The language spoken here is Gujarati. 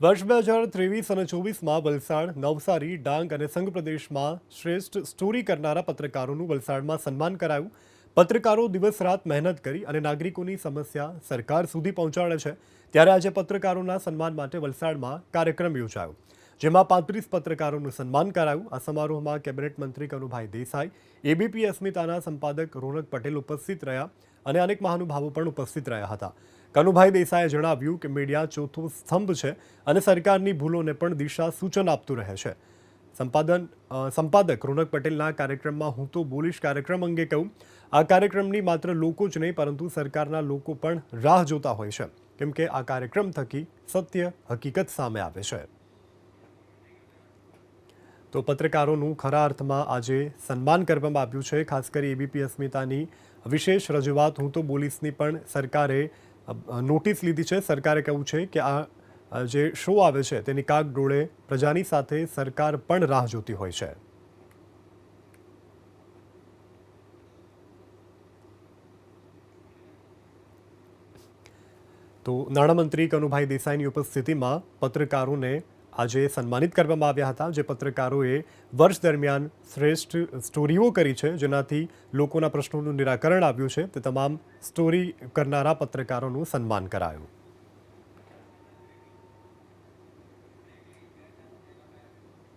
વર્ષ બે હજાર ત્રેવીસ અને ચોવીસમાં વલસાડ, નવસારી, ડાંગ અને સંઘ પ્રદેશમાં શ્રેષ્ઠ સ્ટોરી કરનારા પત્રકારોનું વલસાડમાં સન્માન કરાયું. પત્રકારો દિવસ રાત મહેનત કરી અને નાગરિકોની સમસ્યા સરકાર સુધી પહોંચાડે છે. ત્યારે આજે પત્રકારોના સન્માન માટે વલસાડમાં કાર્યક્રમ યોજાયો. જેમાં પાંત્રીસ પત્રકારોનું સન્માન કરાયું. આ સમારોહમાં કેબિનેટ મંત્રી કનુભાઈ દેસાઈ એબીપી અસ્મિતાના સંપાદક રોનક પટેલ ઉપસ્થિત રહ્યા અને અનેક મહાનુભાવો પણ ઉપસ્થિત રહ્યા હતા. કનુભાઈ દેસાઈએ જણાવ્યું કે મીડિયા ચોથો સ્તંભ છે અને સરકારની ભૂલોને પણ દિશા સૂચન આપતું રહે છે. સંપાદન સંપાદક રોનક પટેલના કાર્યક્રમમાં હું તો બોલીશ કાર્યક્રમ અંગે કહું. આ કાર્યક્રમની માત્ર લોકો જ નહીં, પરંતુ સરકારના લોકો પણ રાહ જોતા હોય છે. કેમ કે આ કાર્યક્રમ થકી સત્ય હકીકત સામે આવે છે. તો પત્રકારોનું ખરા અર્થમાં આજે સન્માન કરવામાં આવ્યું છે. ખાસ કરી એબીપી અસ્મિતાની વિશેષ રજૂઆત. હું તો બોલીસની પણ સરકારે નોટિસ લીધી છે. સરકારે કહ્યું છે કે આ જે શો આવે છે તેની કાગ ડોળે પ્રજાની સાથે સરકાર પણ રાહ જોતી હોય છે. તો નાણામંત્રી કનુભાઈ દેસાઈની ઉપસ્થિતિમાં પત્રકારોને આજે સન્માનિત કરવામાં આવ્યા હતા જે પત્રકારોએ વર્ષ દરમિયાન શ્રેષ્ઠ સ્ટોરીઓ કરી છે, જેનાથી લોકોના પ્રશ્નોનું નિરાકરણ આવ્યું છે. તે તમામ સ્ટોરી કરનારા પત્રકારોનું સન્માન કરાયું.